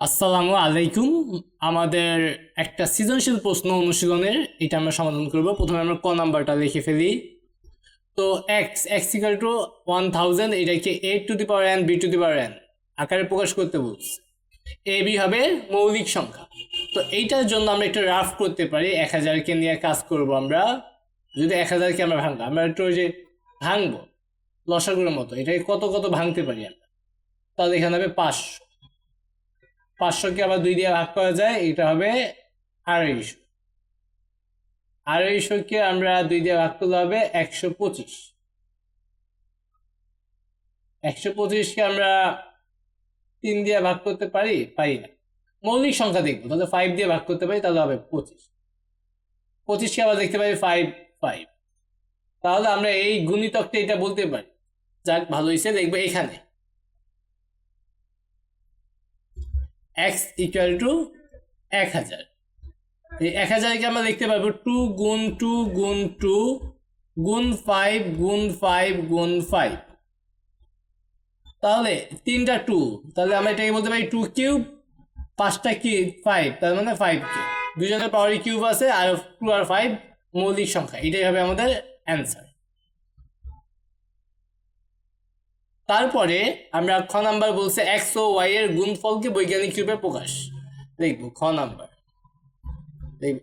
আসসালামু আলাইকুম। আমাদের একটা সৃজনশীল প্রশ্ন অনুশীলনের এটা আমরা সমাধান করব। প্রথমে আমরা ক নাম্বারটা লিখে ফেলি। তো x x equal to one thousand এটাকে a to the power n b to the power n আকারে প্রকাশ করতে বলছে। এ বি হবে মৌলিক সংখ্যা। তো এইটার জন্য আমরা একটু রাফ করতে পারি। এক হাজারকে নিয়ে কাজ করব আমরা। যদি এক হাজারকে আমরা ভাঙবো আমরা একটু ওই যে ভাঙবো, লসাগুলোর মতো। এটাকে কত কত ভাঙতে পারি আমরা? তাহলে এখানে হবে পাঁচশো। পাঁচশোকে আবার দুই দিয়ে ভাগ করা যায়, এটা হবে আড়াইশো। আড়াইশোকে আমরা দুই দিয়ে ভাগ করলে হবে একশো পঁচিশ। একশো পঁচিশকে আমরা তিন দিয়ে ভাগ করতে পারি? পারি না। মৌলিক সংখ্যা দেখব, তাহলে ফাইভ দিয়ে ভাগ করতে পারি, তাহলে হবে পঁচিশ। পঁচিশকে আবার দেখতে পারি ফাইভ ফাইভ তাহলে আমরা এই গুণিতকটা এটা বলতে পারি। যাক ভালো হয়েছে, দেখব এখানে। এক্স ইকুয়াল টু এক হাজার। এই এক হাজারকে আমরা লিখতে পারব টু গুণ টু গুণ টু গুণ ফাইভ গুণ ফাইভ গুণ ফাইভ তাহলে তিনটা টু তাহলে আমরা এটাকে বলতে পারি টু কিউব পাঁচটা কি ফাইভ তার মানে ফাইভ কিউব দুজনের পাওয়ারই কিউব আছে, আর টু আর ফাইভ মৌলিক সংখ্যা, এটাই হবে আমাদের অ্যান্সার তারপরে আমরা খ নাম্বার বলছে এক্স ও ওয়াই এর গুণফলকে বৈজ্ঞানিক রূপে প্রকাশ। দেখব, খ নাম্বার।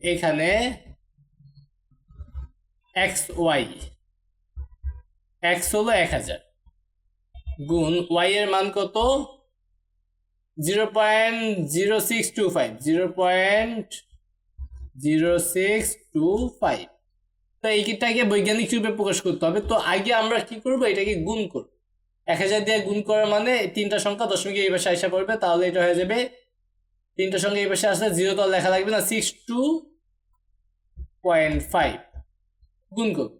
এখানে এক্স ওয়াই। এক্স হলো এক হাজার। গুণ ওয়াই এর মান কত? Zero point zero six two five. Zero point zero six two five. তো এইটাকে বৈজ্ঞানিক রূপে প্রকাশ করতে হবে। তো আগে আমরা কি করব? এটাকে গুণ করব। এক হাজার দিয়ে গুণ করার মানে তিনটা সংখ্যা দশমিকে এই পাশে আসা পড়বে, তাহলে এটা হয়ে যাবে তিনটা সংখ্যা এই পাশে আসলে জিরো তো লেখা লাগবে না সিক্স টু পয়েন্ট ফাইভ গুণ করব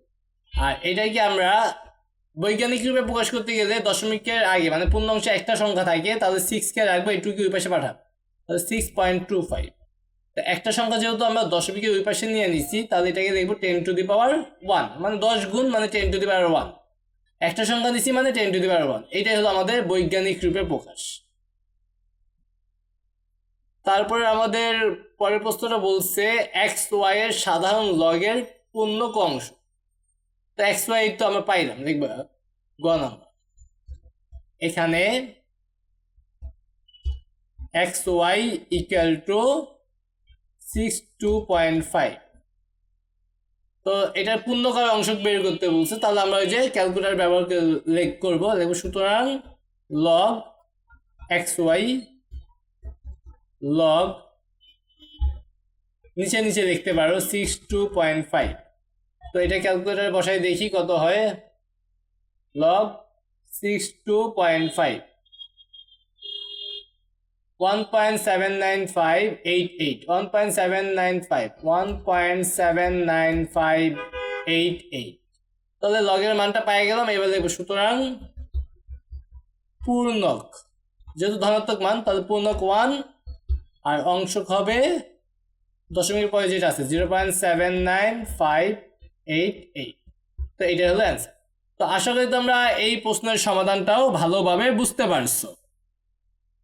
আর এটাকে আমরা বৈজ্ঞানিক রূপে প্রকাশ করতে গেলে দশমিকের আগে মানে পূর্ণাংশে একটা সংখ্যা থাকে, তাহলে সিক্স কে রাখব এই টুকে ওই পাশে পাঠাবো। তাহলে সিক্স পয়েন্ট টু ফাইভ একটা সংখ্যা যেহেতু আমরা দশমিকের ওই পাশে নিয়ে নিচ্ছি, তাহলে এটাকে দেখব ten to the power one মানে দশ গুণ মানে ten to the power one একটা সংখ্যা নিচ্ছি মানে ten to the power one এটাই হলো আমাদের বৈজ্ঞানিক রূপে প্রকাশ। তারপরে আমাদের পরের প্রশ্নটা বলছে এক্স ওয়াই এর সাধারণ লগের পূর্ণ অংশ। তো এক্স ওয়াই তো আমরা পাইলাম, দেখবা? গ নাম্বার। এখানে x y equal to six two point five তো এটার পূর্ণকার অংশ বের করতে বলছে। তাহলে আমরা ওই যে ক্যালকুলেটার ব্যবহার করে লেখ করব। দেখব সুতরাং লগ এক্স ওয়াই লগ নিচে নিচে দেখতে পারো সিক্স টু পয়েন্ট ফাইভ তো এটা ক্যালকুলেটার বসাই দেখি কত হয়। Log six two point five one point seven nine five eight eight one point seven nine five one point seven nine five eight eight তাহলে লগের মানটা পাই গেলাম, এবার দেখব সুতরাং পূর্ণক। যেহেতু ধনাত্মক মান, তাহলে পূর্ণক ওয়ান আর অংশক হবে দশমিকের পরে যেটা আছে zero point seven nine five eight eight তো এইটা হলো অ্যান্সার তো আশা করি তোমরা এই প্রশ্নের সমাধানটাও ভালোভাবে বুঝতে পারছ।